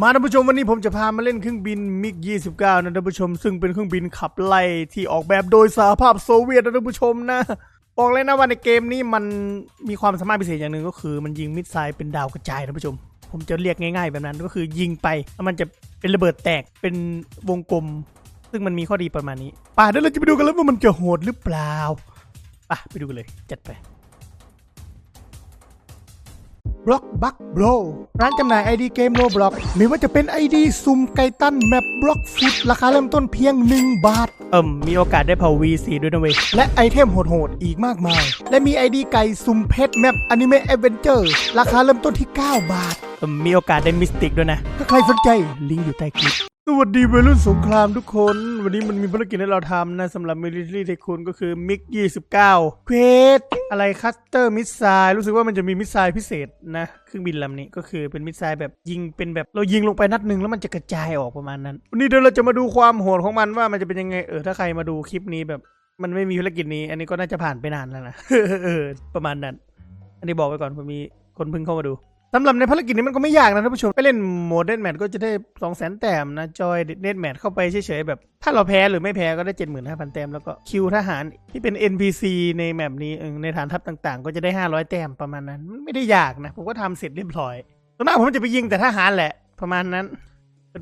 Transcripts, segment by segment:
มาท่านผู้ชมวันนี้ผมจะพามาเล่นเครื่องบินมิก 29 นะท่านผู้ชม ซึ่งเป็นเครื่องบินขับไล่ที่ออกแบบโดยสหภาพโซเวียตนะท่านผู้ชมนะบอกเลยนะว่าในเกมนี้มันมีความสามารถพิเศษอย่างหนึ่งก็คือ มันยิงมิสไซล์เป็นดาวกระจายท่านผู้ชม ผมจะเรียกง่ายๆแบบนั้นก็คือยิงไปแล้วมันจะเป็นระเบิดแตกเป็นวงกลม ซึ่งมันมีข้อดีประมาณนี้ป่ะเดี๋ยวเราจะไปดูกันแล้วว่ามันจะโหดหรือเปล่าป่ะไปดูกันเลยจัดไป บล็อกบักโบรร้านจำหน่าย ID เกมโลบล็อกไม่ว่าจะเป็น ID ซุ่มไกตันแมปบล็อกฟุตราคาเริ่มต้นเพียง 1 บาท เอิ่มมีโอกาสได้เผา V4 ด้วยนะเว้ย และไอเทมโหดๆอีกมากมาย และมี ID ไก่ซุ่มเพชรแมปอนิเมะแอดเวนเจอร์ราคาเริ่มต้นที่ 9 บาทเอิ่ มมีโอกาสได้มิสติกด้วยนะ ถ้าใครสนใจลิงก์อยู่ใต้คลิป สวัสดีวัยรุ่นสงครามทุกคน วันนี้มันมีภารกิจให้เราทำนะสำหรับมิลิเ a อรี่ไทคูนก็คือมิก 29 เควสอะไรคัสเตอร์มิสไซล์รู้สึกว่ามันจะมีมิสไซล์พิเศษนะ เครื่องบินลำนี้ก็คือเป็นมิสไซล์แบบยิงเป็นแบบเรายิงลงไปนัดหนึ่งแล้วมันจะกระจายออกประมาณนั้น วันนี้เดี๋ยวเราจะมาดูความโหดของมันว่ามันจะเป็นยังไงเออถ้าใครมาดูคลิปนี้แบบมันไม่มีภารกิจนี้ อันนี้ก็น่าจะผ่านไปนานแล้วนะเออประมาณนั้น อันนี้บอกไว้ก่อนผมมีคนเพิ่งเข้ามาดู สำหรับในภารกิจนี้มันก็ไม่ยากนะท่านผู้ชม ไปเล่นโหมดเดนแมทก็จะได้สองแสนแต้มนะจอยเดนแมทเข้าไปเฉยๆแบบ ถ้าเราแพ้หรือไม่แพ้ก็ได้ 75,000 แต้ม แล้วก็คิวทหารที่เป็น NPC ในแมปนี้ในฐานทัพต่างๆ ก็จะได้ 500 แต้มประมาณนั้น ไม่ได้ยากนะ ผมก็ทำเสร็จเรียบร้อยส่วนมากผมจะไปยิงแต่ทหารแหละประมาณนั้น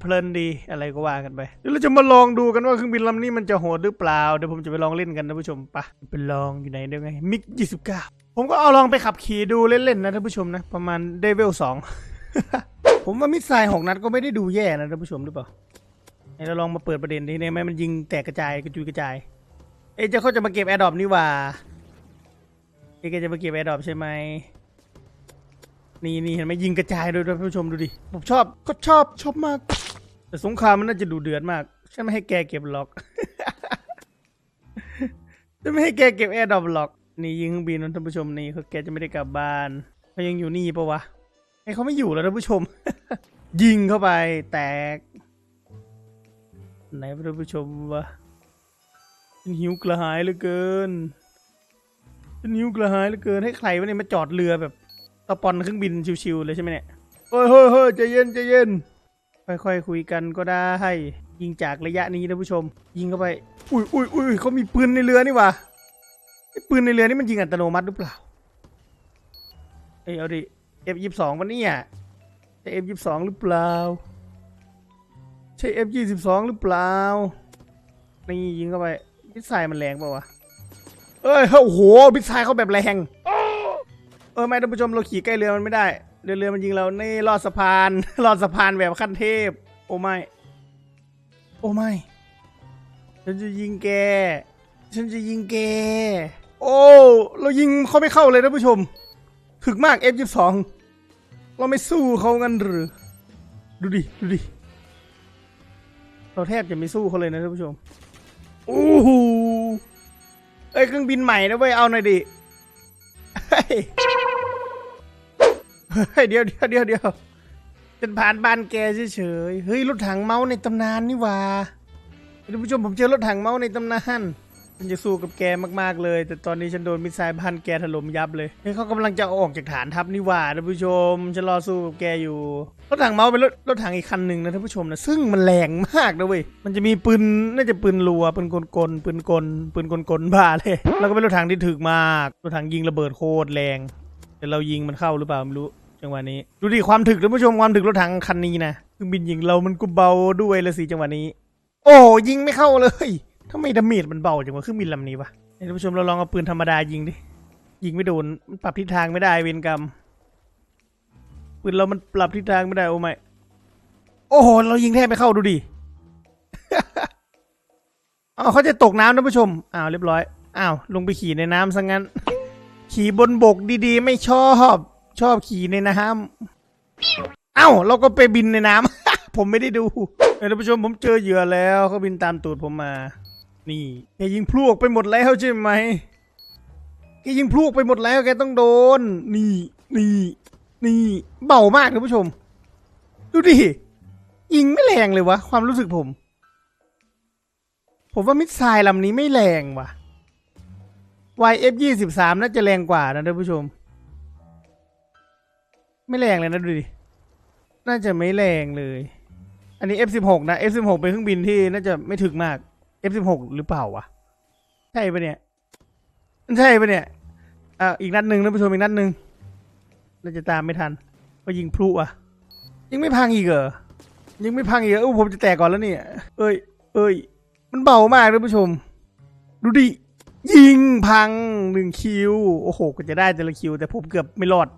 เพลินๆดีอะไรก็ว่ากันไปเดี๋ยวเราจะมาลองดูกันว่าเครื่องบินลำนี้มันจะโหดหรือเปล่าเดี๋ยวผมจะไปลองเล่นกันนะผู้ชมปะไปลองอยู่ไหนเดี๋ยวไงมิก29ผมก็เอาลองไปขับขี่ดูเล่นๆนะท่านผู้ชมนะประมาณเดเวลสองผมว่ามิสไซล์หกนัดก็ไม่ได้ดูแย่นะท่านผู้ชมหรือเปล่าไหนเราลองมาเปิดประเด็นทีนี้ไหมมันยิงแตกกระจายกระจุยกระจายเอ๊ะเจะเขาจะมาเก็บแอร์ดรอปนี่ว่าเอ๊ะแกจะมาเก็บแอร์ดรอปใช่ไหม นี่นี่เห็นไหมยิงกระจายด้วยท่านผู้ชมดูดิผมชอบก็ชอบชอบมาก แต่สงครามมันน่าจะดูเดือดมากฉันไม่ให้แกเก็บหรอกจะไม่ให้แกเก็บแอร์ดรอปหรอก นี่ยิงเครื่องบินนะท่านผู้ชมนี่เขาแกจะไม่ได้กลับบ้านเขายังอยู่นี่ปะวะไอเขาไม่อยู่แล้วท่านผู้ชม ยิงเข้าไปแตก ไหนท่านผู้ชมวะฉันหิวกระหายเหลือเกินฉันหิวกระหายเหลือเกินให้ใครวะเนี่ยมาจอดเรือแบบ ตะปอนเครื่องบินชิวๆเลยใช่ไหมเนี่ยเฮ้ยเฮ้ยเฮ้ยใจเย็นใจเย็น ค่อยๆคุยกันก็ได้ให้ยิงจากระยะนี้ท่านผู้ชม ยิงเข้าไป อุ้ยอุ้ยอุ้ยเขามีปืนในเรือนี่หว่าไอ้ปืนในเรือนี่มันยิงอัตโนมัติหรือเปล่า เอ้ยเอาดิ F ยี่สองวันนี้อะใช่ F ยี่สองหรือเปล่า ใช่ F ยี่สิบสองหรือเปล่า นี่ยิงเข้าไปมิสไซล์มันแรงเปล่าวะเอ้ยโอ้โหมิสไซล์เขาแบบแรงเออไม่ท่านผู้ชมเราขี่ใกล้เรือมันไม่ได้ เรือเรือมันยิงเรานี่ลอดสะพานลอดสะพานแบบขั้นเทพ โอ้ไม่ โอ้ไม่ฉันจะยิงแก ฉันจะยิงแก โอ้เรายิงเขาไม่เข้าเลยท่านผู้ชมถึกมาก F22 เราไม่สู้เขางั้นหรือ ดูดิ ดูดิ เราแทบจะไม่สู้เขาเลยนะท่านผู้ชมโอ้โหเอ้ยเครื่องบินใหม่นะเว้ย เอาหน่อยดิ เฮ้ยเดี๋ยวเดี๋ยวเดี๋ยวเดี๋ยวฉันผ่านบ้านแกเฉยๆเฮ้ยรถถังเมาส์ในตำนานนี่ว่าท่านผู้ชมผมเจอรถถังเมาส์ในตำนานฉันจะสู้กับแกมากๆเลย แต่ตอนนี้ฉันโดนมิสไซล์พันแกถล่มยับเลยเฮ้ยเขากำลังจะออกจากฐานทัพนี่ว่าท่านผู้ชมฉันรอสู้กับแกอยู่รถถังเมาส์เป็นรถรถถังอีกคันหนึ่งนะท่านผู้ชมนะซึ่งมันแรงมากนะเว้ยมันจะมีปืนน่าจะปืนรัวปืนกลกลปืนกลปืนกลกลบ้าเลย แล้วก็เป็นรถถังที่ถึกมากรถถังยิงระเบิดโคตรแรง แต่เรายิงมันเข้าหรือเปล่าไม่รู้จังหวะนี้ ดูดิความถึกท่านผู้ชมความถึกรถถังคันนี้นะเครื่องบินยิงเรามันก็เบาด้วยละสิจังหวะนี้ โอ้ยิงไม่เข้าเลยทำไมดาเมจมันเบาจังวะเครื่องบินลำนี้วะให้ท่านผู้ชมเราลองเอาปืนธรรมดายิงดิยิงไม่โดนมันปรับทิศทางไม่ได้เวรกรรมปืนเรามันปรับทิศทางไม่ได้โอ้ไม่โอ้โหเรายิงแทบไม่เข้าดูดิอ้าวเขาจะตกน้ำท่านผู้ชมอ้าวเรียบร้อยอ้าวลงไปขี่ในน้ำซะงั้น ขี่บนบกดีๆ ไม่ชอบ ชอบขี่ในน้ำเอ้า เราก็ไปบินในน้ำ ผมไม่ได้ดูเอ้ยท่านผู้ชมผมเจอเหยื่อแล้วเขาบินตามตูดผมมา นี่แกยิงพลวกไปหมดแล้วใช่ไหมแกยิงพลวกไปหมดแล้วแกต้องโดน นี่นี่นี่เบามากท่านผู้ชม ดูดิยิงไม่แรงเลยวะ ความรู้สึกผม ผมว่ามิสไซล์ลำนี้ไม่แรงว่ะ YF ยี่สิบสามน่าจะแรงกว่านะท่านผู้ชม ไม่แรงเลยนะดูดิ น่าจะไม่แรงเลย อันนี้ F16 นะ F16 เป็นเครื่องบินที่น่าจะไม่ถึกมาก F16 หรือเปล่าวะใช่ปะเนี่ยใช่ปะเนี่ยอ่าอีกนัดหนึ่งท่านผู้ชมอีกนัดหนึ่งน่าจะตามไม่ทันก็ยิงพลุอะยังไม่พังอีกเหรอยังไม่พังอีกเหรอโอ้ผมจะแตกก่อนแล้วเนี่ย เอ้ยเอ้ยมันเบามากท่านผู้ชม ดูดิ ยิงพังหนึ่งคิว โอ้โห ก็จะได้แต่ละคิว แต่ผมเกือบไม่รอด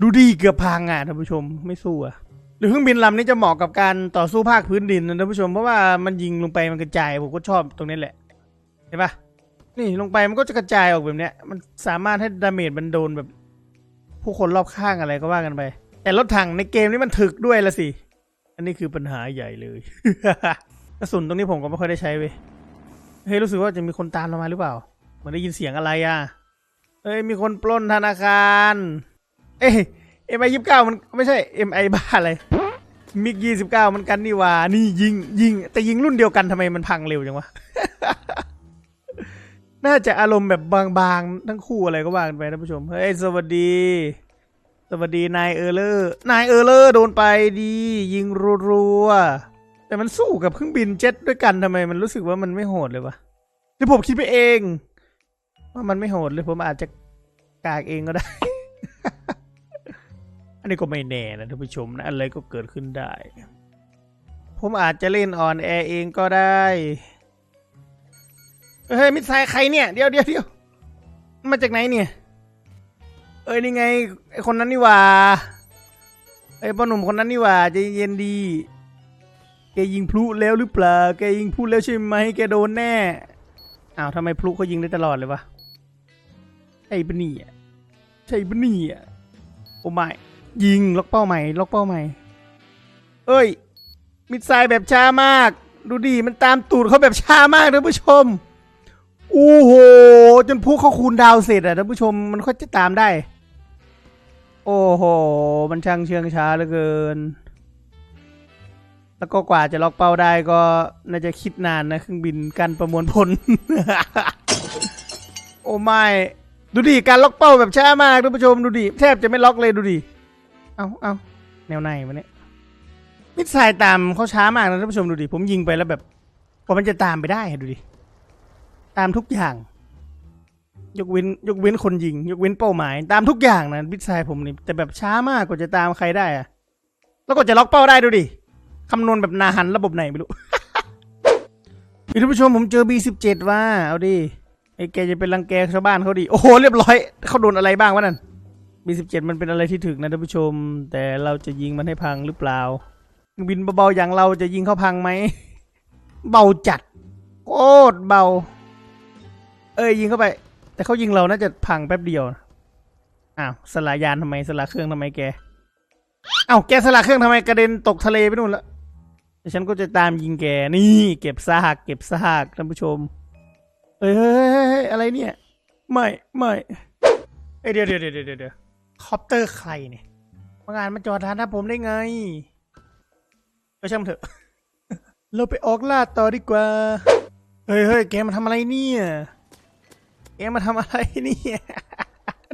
ดูดีเกือบพังอะท่านผู้ชมไม่สู้อะหรือเครื่องบินลำนี้จะเหมาะกับการต่อสู้ภาคพื้นดินนะท่านผู้ชมเพราะว่ามันยิงลงไปมันกระจายผมก็ชอบตรงนี้แหละเห็นปะนี่ลงไปมันก็จะกระจายออกแบบเนี้ย มันสามารถให้ดาเมจมันโดนแบบ ผู้คนรอบข้างอะไรก็ว่ากันไป แต่รถถังในเกมนี้มันถึกด้วยละสิ อันนี้คือปัญหาใหญ่เลยกระสุนตรงนี้ผมก็ไม่ค่อยได้ใช้เว้ย เฮ้ยรู้สึกว่าจะมีคนตามเรามาหรือเปล่าเหมือนได้ยินเสียงอะไรอะเฮ้ยมีคนปล้นธนาคาร เอ้ยเอ็มไอยี่สิบเก้ามันไม่ใช่เอ็มไอบ้าอะไรมิกยี่สิบเก้ามันกันนี่ว่านี่ยิงยิง แต่ยิงรุ่นเดียวกันทำไมมันพังเร็วจังวะ น่าจะอารมณ์แบบบางๆ ทั้งคู่อะไรก็ว่ากันไปท่านผู้ชม เฮ้ย สวัสดี สวัสดีนายเออร์เลอร์ นายเออร์เลอร์โดนไปดี ยิงรัวๆ แต่มันสู้กับเครื่องบินเจ็ตด้วยกันทำไมมันรู้สึกว่ามันไม่โหดเลยวะหรือผมคิดไปเอง ว่ามันไม่โหดเลยผมอาจจะกากเองก็ได้ อันนี้ก็ไม่แน่นะท่านผู้ชมนะอะไรก็เกิดขึ้นได้ ผมอาจจะเล่นออนแอร์เองก็ได้เฮ้ยมิดไซใครเนี่ยเดี๋ยวเดี๋ยวเดี๋ยวมาจากไหนเนี่ย เอ้ยนี่ไงไอคนนั้นนี่ว่าไอพ่อหนุ่มคนนั้นนี่ว่าใจเย็นดี แกยิงพลุแล้วหรือเปล่า แกยิงพลุแล้วใช่ไหมแกโดนแน่ อ้าวทำไมพลุเขายิงได้ตลอดเลยวะใช่ปะนี่ยใช่ปะนี่ยโอ้ไม่ยิงล็อกเป้าใหม่ล็อกเป้าใหม่เอ้ย มิดไซล์แบบช้ามาก ดูดิมันตามตูดเขาแบบช้ามากท่านผู้ชมโอ้โหจนพวกเขาคูณดาวเสร็จอะท่านผู้ชมมันค่อยจะตามได้ โอ้โห มันช่างเชื่องช้าเหลือเกิน แล้วก็กว่าจะล็อกเป้าได้ก็น่าจะคิดนานนะเครื่องบินการประมวลผล โอ้ไม่ดูดิการล็อกเป้าแบบช้ามากท่านผู้ชมดูดิแทบจะไม่ล็อกเลยดูดิเอาเอาแนวไหนวะเนี่ยมิดไซล์ตามเขาช้ามากนะท่านผู้ชมดูดิผมยิงไปแล้วแบบกว่ามันจะตามไปได้ดูดิตามทุกอย่าง ยกเว้นยกเว้นคนยิง ยกเว้นเป้าหมาย ตามทุกอย่างนะมิดไซล์ผมนี่แต่แบบช้ามากกว่าจะตามใครได้อะแล้วก็จะล็อกเป้าได้ดูดิ คำนวณแบบนาหันระบบไหนไม่รู้ท่านผู้ชมผมเจอ B17 ว่า เอาดิ ไอ้แกจะเป็นรังแกชาวบ้านเขาดิ โอ้โห เรียบร้อย เขาโดนอะไรบ้างวะนั่น B17 มันเป็นอะไรที่ถึกนะท่านผู้ชม แต่เราจะยิงมันให้พังหรือเปล่า บินเบาๆอย่างเราจะยิงเขาพังไหม เบาจัด โคตรเบา เอ้ยยิงเข้าไป แต่เขายิงเราน่าจะพังแป๊บเดียว อ้าวสลายยานทำไมสลายเครื่องทำไมแก อ้าวแกสลายเครื่องทำไมกระเด็นตกทะเลไปนู่นแล้ว แต่ฉันก็จะตามยิงแกนี่ เก็บซากเก็บซากท่านผู้ชมเฮ้ยเฮ้ยเฮ้ยเฮ้ยอะไรเนี่ย ไม่ไม่เอ้ยเดี๋ยวเดี๋ยวเดี๋ยวเดี๋ยวเดี๋ยวคอปเตอร์ใครเนี่ยมางานมาจอดทานถ้าผมได้ไงไปช่างมันเถอะ เราไปออกล่าต่อดีกว่า เฮ้ยเฮ้ยแกมาทำอะไรเนี่ยแกมาทำอะไรเนี่ย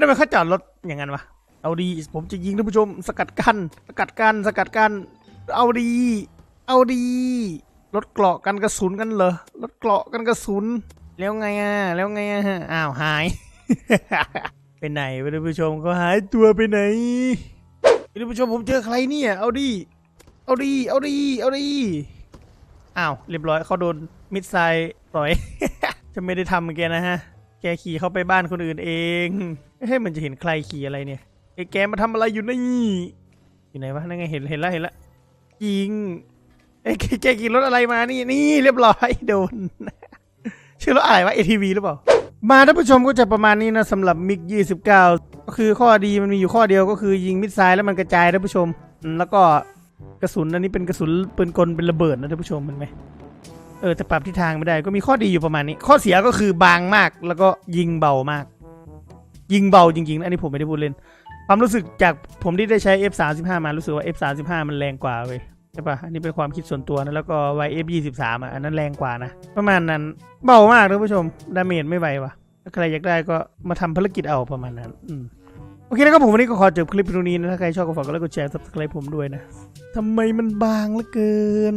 ทำไมเขาจอดรถอย่างนั้นวะ เอาดี ผมจะยิงท่านผู้ชม สกัดกั้น สกัดกั้น สกัดกั้น เอาดี เอาดีรถเกราะกันกระสุนกันเหรอรถเกราะกันกระสุน แล้วไงอะ แล้วไงอะอ้าวหาย ไปไหนวะท่านผู้ชมก็หายตัวไปไหนท่านผู้ชมผมเจอใครเนี่ย เอาดิเอาดิเอาดิเอาดิอ้าวเรียบร้อยเขาโดนมิดไซล์ปล่อย จะไม่ได้ทำแกนะฮะ แกขี่เข้าไปบ้านคนอื่นเองเฮ้ยมันจะเห็นใครขี่อะไรเนี่ยไอ้แกมาทำอะไรอยู่นี่ อยู่ไหนวะนั่นไงเห็นเห็นแล้วเห็นแล้วยิง ไอ้ยแกแกขี่รถอะไรมานี่นี่เรียบร้อยโดน ชื่อรถอะไรวะ ATV หรือเปล่า มาท่านผู้ชมก็จะประมาณนี้นะสำหรับมิก29 ก็คือข้อดีมันมีอยู่ข้อเดียวก็คือยิงมิดไซล์แล้วมันกระจายท่านผู้ชมอืมแล้วก็กระสุนอันนี้เป็นกระสุนปืนกลเป็นระเบิดนะท่านผู้ชมเห็นไหมเออแต่ปรับทิศทางไม่ได้ก็มีข้อดีอยู่ประมาณนี้ ข้อเสียก็คือบางมากแล้วก็ยิงเบามาก ยิงเบาจริงๆนะอันนี้ผมไม่ได้พูดเล่น ความรู้สึกจากผมที่ได้ใช้ F35 มารู้สึกว่า F35 มันแรงกว่าเว้ย ใช่ปะอันนี้เป็นความคิดส่วนตัวนะ แล้วก็ YF23 อะ อันนั้นแรงกว่านะ ประมาณนั้น เบามากท่านผู้ชม ดาเมจไม่ไหววะถ้าใครอยากได้ก็มาทำภารกิจเอาประมาณนั้น อืมโอเคนะครับผมวันนี้ก็ขอจบคลิปตรงนี้นะ ถ้าใครชอบก็ฝากกดไลค์ กดแชร์ subscribe ผมด้วยนะทำไมมันบางเหลือเกิน